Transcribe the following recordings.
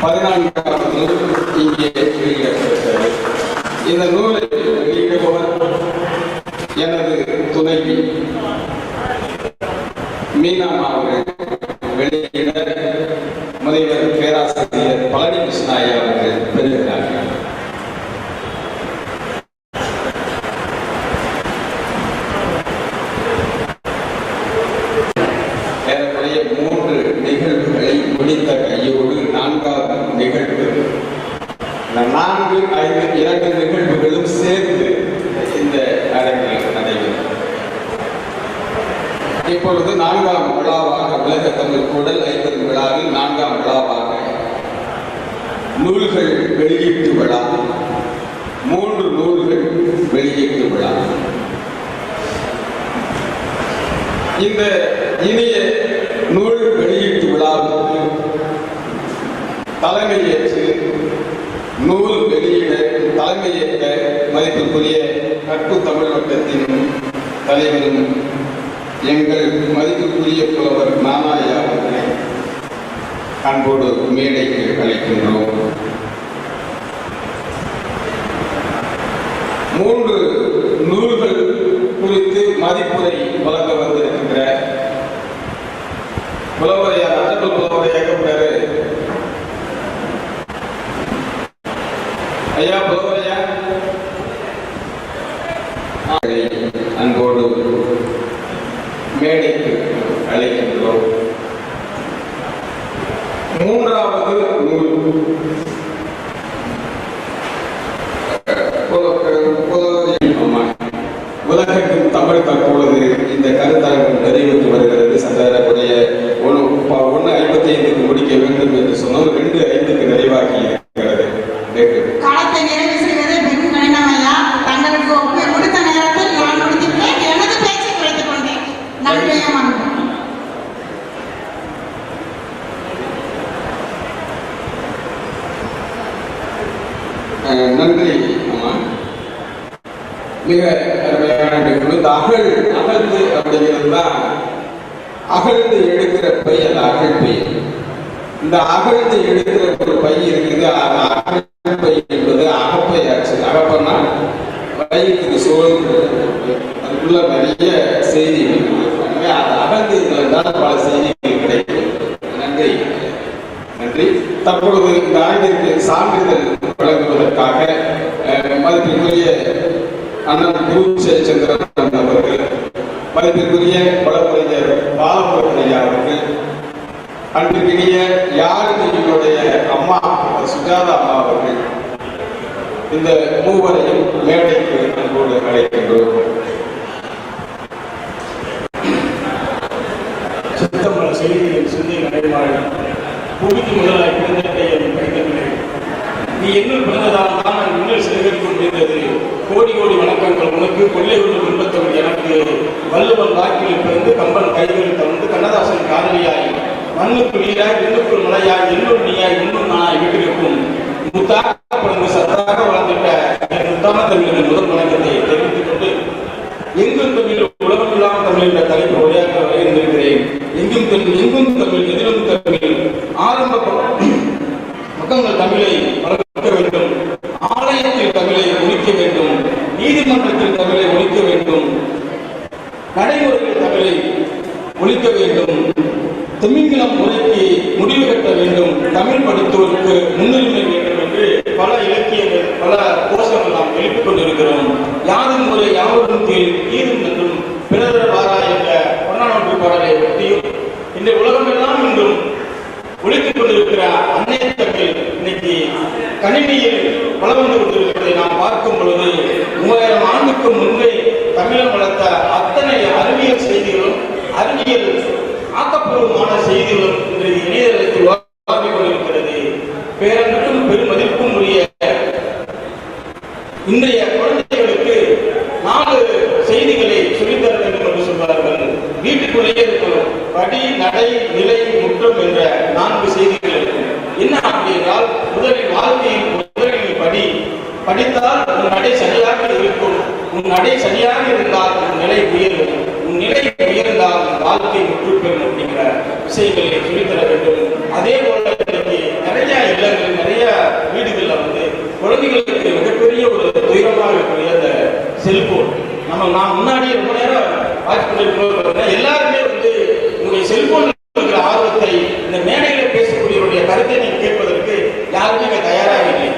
பதினான்காவது இங்கே வெளியிடப்பட்டது இந்த நூலை வெளியிடுபவர் எனது துணைவி மீனாமா அவர்கள் வெளியிட பேராசிரியர் இப்பொழுது நான்காம் விழாவாக உலக தமிழ் குடல் ஐம்பது விழாவில் நான்காம் விழாவாக நூல்கள் வெளியீட்டு விழா மூன்று நூல்கள் வெளியீட்டு விழா. இந்த இனிய நூல் வெளியீட்டு விழாவுக்கு தலைமையேற்று நூல் வெளியீடு தலைமையேற்ற மதிப்புக்குரிய கற்பு தமிழ் வட்டத்தின் தலைவரும் எங்கள் மதிப்புக்குரிய புலவர் நானாயா அவர்களை அன்போடு மேடைக்கு அழைக்கின்றோம். மூன்று நூல்கள் குறித்து மதிப்புரை வழங்க வந்திருக்கின்ற புலவரையார் அன்பு புலவரையாக பெற மேடைக்கு அழைக்கின்றோம். மூன்றாவது நூல். உலகெங்கும் தமிழ் தற்பொழுது இந்த கருத்தரங்கம் நிறைவேற்றி வருகிறது. சந்தாரக்கூடிய ஒன்று ஒன்று ஐம்பத்தி ஐந்துக்கு முடிக்க வேண்டும் என்று சொன்னால் ரெண்டு மிக அருமையான நிகழ்வு. இந்த அகழ் அகழ்ந்து அப்படிங்கிறது தான் அகழ்ந்து எடுக்கிற பை அந்த அகழ் பை. இந்த அகழ்ந்து எடுக்கிற ஒரு பை இருக்குது. அந்த அகழ் பை என்பது அகப்பை ஆச்சு. அகப்பன்னா வயிற்றுக்கு சூழ்ந்து அதுக்குள்ள நிறைய செய்தி எனவே அது அகழ்ந்து இருந்தால் பல செய்திகள் கிடைக்கும். நன்றி. நன்றி. தற்பொழுது இந்த ஆய்விற்கு சான்றிதழ் வழங்குவதற்காக மதிப்பிற்குரிய அண்ணன் குரு குருச்சந்திரன் அவர்கள் மதிப்பிற்குரிய வழக்கறிஞர் பாலமுருகன் ஐயா அவர்கள் அன்பிற்கினிய யாருடைய அம்மா சுஜாதா அம்மா அவர்கள் இந்த மூவரையும் மேடைக்கு அன்போடு அழைக்கின்றோம். சித்தம்பல செய்தியின் சிந்தை நடைமாறன் புவிக்கு முதலாய் பிறந்ததை படிக்கவில்லை நீ என்ன பிறந்ததால் தான் நான் முன்னில் சேகரிக்க முடிந்தது கோடி கோடி வணக்கங்கள் எங்கும் தமிழ் எங்கும் தமிழ் எதிலும் தமிழ் ஆரம்ப ப- பக்கங்கள் தமிழை வளர்க்க வேண்டும். ஆலயத்தில் தமிழை ஒழிக்க வேண்டும். நீதிமன்றத்தில் தமிழை ஒழிக்க வேண்டும். நடைமுறையில் தமிழை ஒழிக்க வேண்டும். திமிங்கிலம் முறைக்கு முடிவு கட்ட வேண்டும். தமிழ் படித்தோருக்கு முன்னுரிமை வேண்டும் என்று பல இலக்கியங்கள் பல கோஷங்கள் நாம் எழுப்பிக் கொண்டிருக்கிறோம். யாரும் முறை யாரும் நடை சரியாக இருக்கும். உன் நடை சரியாக இருந்தால் உன் நிலை உயரும். உன் நிலை உயர்ந்தால் உன் வாழ்க்கை முற்றுப்பெறும் அப்படிங்கிற விஷயங்களை சொல்லித்தர வேண்டும். அதே போல இன்னைக்கு நிறைய இல்லங்கள் நிறைய வீடுகள்ல வந்து குழந்தைகளுக்கு மிகப்பெரிய ஒரு துயரமாக இருக்கக்கூடிய அந்த செல்போன். நம்ம நான் முன்னாடி ரொம்ப நேரம் வாட்ச் பண்ணிருக்கோம் எல்லாருமே வந்து உங்களுடைய செல்போன் இருக்கிற ஆர்வத்தை இந்த மேடையில பேசக்கூடியவருடைய கருத்தை நீங்க கேட்பதற்கு யாருமே இங்க தயாராக இல்லை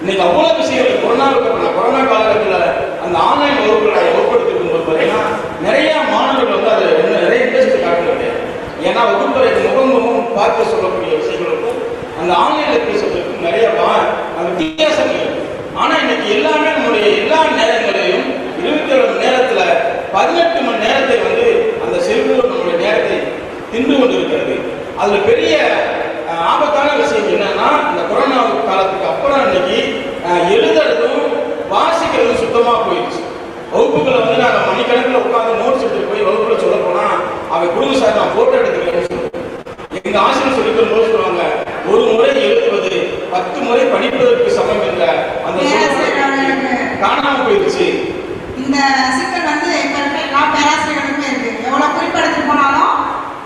இன்னைக்கு அவ்வளவு விஷயங்கள் கொரோனாவுக்கு அப்புறம் கொரோனா காலகட்டத்தில் அந்த ஆன்லைன் வகுப்புகளை ஏற்படுத்திருக்கும் போது பார்த்தீங்கன்னா நிறைய மாணவர்கள் வந்து அது என்ன நிறைய இன்ட்ரெஸ்ட் காட்டுறது ஏன்னா வகுப்பறை முகமுகம் பார்த்து சொல்லக்கூடிய விஷயங்களுக்கும் அந்த ஆன்லைன்ல பேசுறதுக்கும் நிறைய வா- அந்த வித்தியாசங்கள் ஆனால் ஆனா இன்னைக்கு எல்லாமே நம்முடைய எல்லா நேரங்களையும் இருபத்தி ஏழு மணி நேரத்துல பதினெட்டு மணி நேரத்தை வந்து அந்த செல்போன் நம்முடைய நேரத்தை தின்று கொண்டிருக்கிறது. அதுல பெரிய ஆபத்தான விஷயம் என்னன்னா இந்த கொரோனா காலத்துக்கு அப்புறம் இன்னைக்கு எழுதுறதும் வாசிக்கிறதும் சுத்தமா போயிடுச்சு. வகுப்புகளை வந்து நாங்கள் மணிக்கணக்கில் உட்காந்து நோட்ஸ் எடுத்துட்டு போய் வகுப்புல சொல்ல போனா அவன் குடும்ப சார் நான் போட்டோ எடுத்து சொல்லுவேன் எங்க ஆசிரியர் சொல்லி தரும்போது சொல்லுவாங்க ஒரு முறை எழுதுவது பத்து முறை படிப்பதற்கு சமம் என்ற அந்த சொல் காணாம போயிடுச்சு இந்த சிக்கல் வந்து இப்ப இருக்க எல்லா பேராசிரியர்களுக்குமே இருக்கு எவ்வளவு குறிப்பெடுத்துட்டு போனாலும்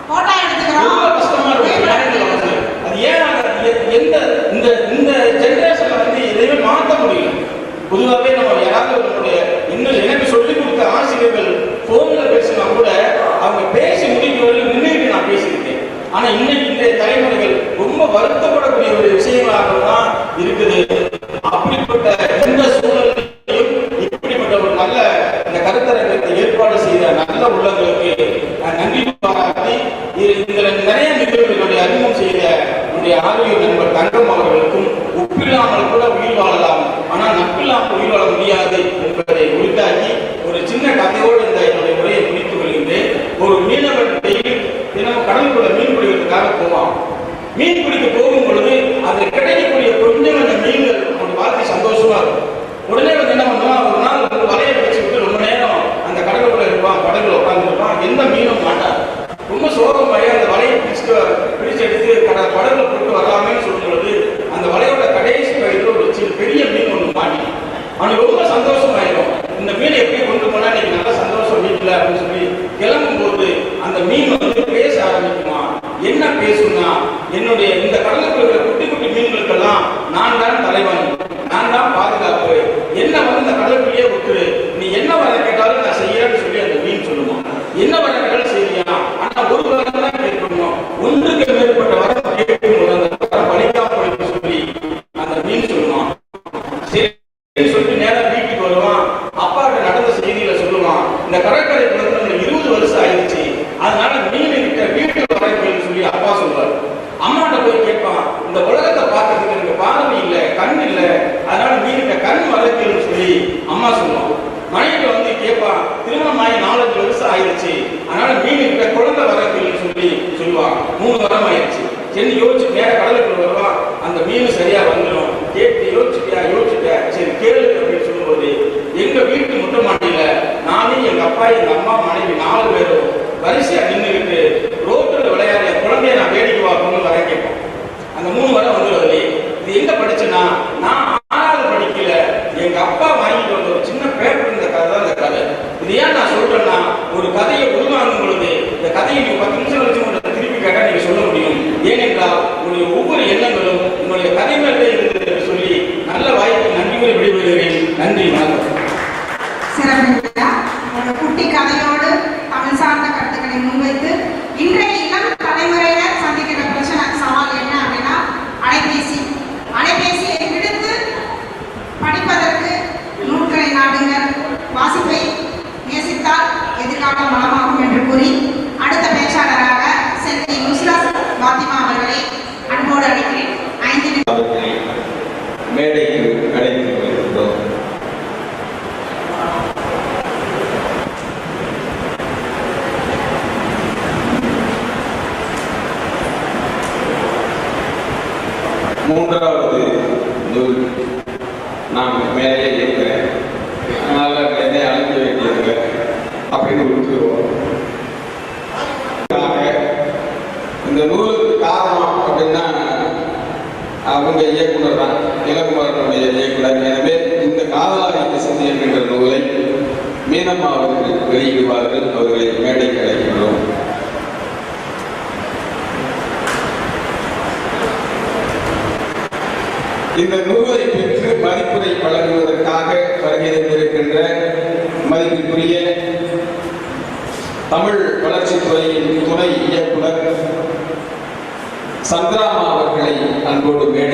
போட்டோ எடுத்துக்கிறோம் ரொம்ப கஷ்டமா இருக்கு வேலைகளை வந்து அது ஏன் அது எ- எந்த இந்த இந்த ஜெனரேஷன்ல வந்து எதையுமே மாற்ற முடியல பொதுவாகவே நம்ம யாராவது நம்மளுடைய இன்னும் எனக்கு சொல்லிக் கொடுத்த ஆசிரியர்கள் போன்ல பேசினா கூட அவங்க பேசி முடிக்கும் வரையும் நின்றுட்டு நான் பேசியிருக்கேன் ஆனா இன்னைக்கு தலைமுறைகள் ரொம்ப வருத்தப்படக்கூடிய ஒரு விஷயங்களாக தான் இருக்குது. அப்படிப்பட்ட எந்த சூழலையும் இப்படிப்பட்ட ஒரு நல்ல இந்த கருத்தரங்கத்தை ஏற்பாடு செய்த நல்ல உள்ளங்களுக்கு நன்றி பாராட்டி இது நிறைய நிகழ்வுகளுடைய அறிமுகம் செய்த என்னுடைய ஆரோக்கிய நண்பர் தங்கம் அவர்களுக்கும் உப்பில்லாமல் கூட உயிர் வாழலாம் ஆனால் நட்பில்லாமல் உயிர் வாழ முடியாது என்பதை உரித்தாக்கி ஒரு சின்ன கதையோடு இந்த என்னுடைய உரையை முடித்துக் கொள்கின்றேன் ஒரு மீனவர் டெய்லி தினமும் கடலுக்குள்ள மீன் பிடிக்கிறதுக்காக போவான் மீன் பிடிக்க போகும் பொழுது அதில் கிடைக்கக்கூடிய கொஞ்சம் கொஞ்சம் மீன்கள் அவனுடைய வாழ்க்கை சந்தோஷமா இருக்கும் உடனே வந்து என்ன பண்ணுவான் ஒரு நாள் வந்து வலையை வச்சுக்கிட்டு ரொம்ப நேரம் அந்த கடலுக்குள்ள இருப்பான் படகுல உட்காந்துருப்பான் எந்த மீனும் மாட்டான் ரொம்ப சோகமாயி அந்த வலையை பிடிச்சிட்டு பிடிச்சு எடுத்து கட படகுல போட்டு வரலாமேன்னு சொல்லும் பொழுது அந்த வலையோட கடைசி பகுதியில் ஒரு சின்ன பெரிய மீன் ஒன்று மாட்டி. அவனுக்கு ரொம்ப சந்தோஷமாயிடும் இந்த மீனை எப்படி கொண்டு போனா இன்னைக்கு நல்ல சந்தோஷம் வீட்டில் அப்படின்னு சொல்லி கிளம்பும் போது அந்த மீன் வந்து பேச ஆரம்பிக்குமா? என்ன பேசுனா? என்னுடைய இந்த கடலுக்குள்ள இருக்கிற குட்டி குட்டி மீன்களுக்கெல்லாம் நான் தான் தலைவன் நான் தான் பாதுகாப்பு என்ன வந்து இந்த கடலுக்குள்ளேயே விட்டுரு நீ என்ன வர கேட்டாலும் நான் செய்யறேன்னு சொல்லி அந்த மீன் சொல்லுமா என்ன வர கேட்டாலும் செய்யா ஆனா ஒரு வரம் தான் கேட்கணும் ஒன்றுக்கு மேற்பட்ட வரம் கேட்கும் போது அந்த வரம் பலிக்காம போயிடுன்னு சொல்லி அந்த மீன் சொல்லுமா சரி சொல்லிட்டு நேரா வீட்டுக்கு வருவான் அப்பாட்ட நடந்த செய்தியில சொல்லுவான் இந்த கடற்கரை பிறந்து நம்ம இருபது வருஷம் ஆயிடுச்சு அதனால மீன் கிட்ட வீட்டுக்கு வரேன்னு சொல்லி அப்பா சொல்றாரு அம்மாட்ட போய் கேட்பான் இந்த உலகத்தை பார்க்கறதுக்கு எனக்கு பார்வை இல்ல கண் இல்ல அதனால மீனுக்கு கண் வளர்க்கணும்னு சொல்லி அம்மா சொல்லுவான் மனைவி வந்து கேட்பான் திருமணம் ஆகி நாலஞ்சு வருஷம் ஆயிடுச்சு அதனால மீன் கிட்ட குழந்தை வளர்க்கணும்னு சொல்லி சொல்லுவாங்க. மூணு வாரம் ஆயிடுச்சு சரி யோசிச்சு நேர கடலுக்குள்ள வருவா அந்த மீன் சரியா வந்துடும் கேட்டு யோசிச்சுட்டியா யோசிச்சுட்டியா சரி கேளு அப்படின்னு சொல்லும்போது எங்க வீட்டு முட்டை மாட்டியில நானும் எங்க அப்பா எங்க அம்மா மனைவி நாலு பேரும் வரிசையா நின்றுக்கிட்டு ரோட்டில் விளையாட குழந்தைய நான் வேடிக்கை பார்க்கணும்னு வர கேட்போம். அந்த மூணு வாரம் வந்துடும் இது எங்க படிச்சேன்னா நான் ஆறாவது படிக்கல எங்க அப்பா வாங்கிட்டு வந்த ஒரு சின்ன பேப்பர் இந்த கதை தான் இந்த கதை இது ஏன் நான் சொல்றேன்னா ஒரு கதையை உருவாங்கும் பொழுது இந்த கதையை நீங்க பத்து நிமிஷம் வச்சு உங்கள்ட்ட திருப்பி கேட்டா நீங்க சொல்ல முடியும் ஏனென்றால் உங்களுடைய ஒவ்வொரு எண்ணங்களும் உங்களுடைய கதை மேலே இருக்குது என்று சொல்லி நல்ல வாய்ப்பு நன்றி கூறி விடைபெறுகிறேன் நன்றி வணக்கம் சிறப்புங்க ஒரு மேலேயே இருக்கிறேன் அதனால் என்னை அழைக்க வேண்டியதில்லை அப்படின்னு கொடுத்துருவோம். இந்த நூலுக்கு காரணம் அப்படின்னா அவங்க இயக்குனர் தான். இளங்குமரனுடைய இயக்குனர். எனவே இந்த காதலாளிக்கு சிந்தி என்கின்ற நூலை மீனம்மா அவர்கள் வெளியிடுவார்கள். அவர்களை மேடை கிடைக்கின்றோம் இந்த நூலை பெற்று மதிப்புரை வழங்குவதற்காக வருகை தந்திருக்கின்ற மதிப்பிற்குரிய தமிழ் வளர்ச்சித்துறையின் துணை இயக்குனர் சந்திராமா அவர்களை அன்போடு மேடைக்கு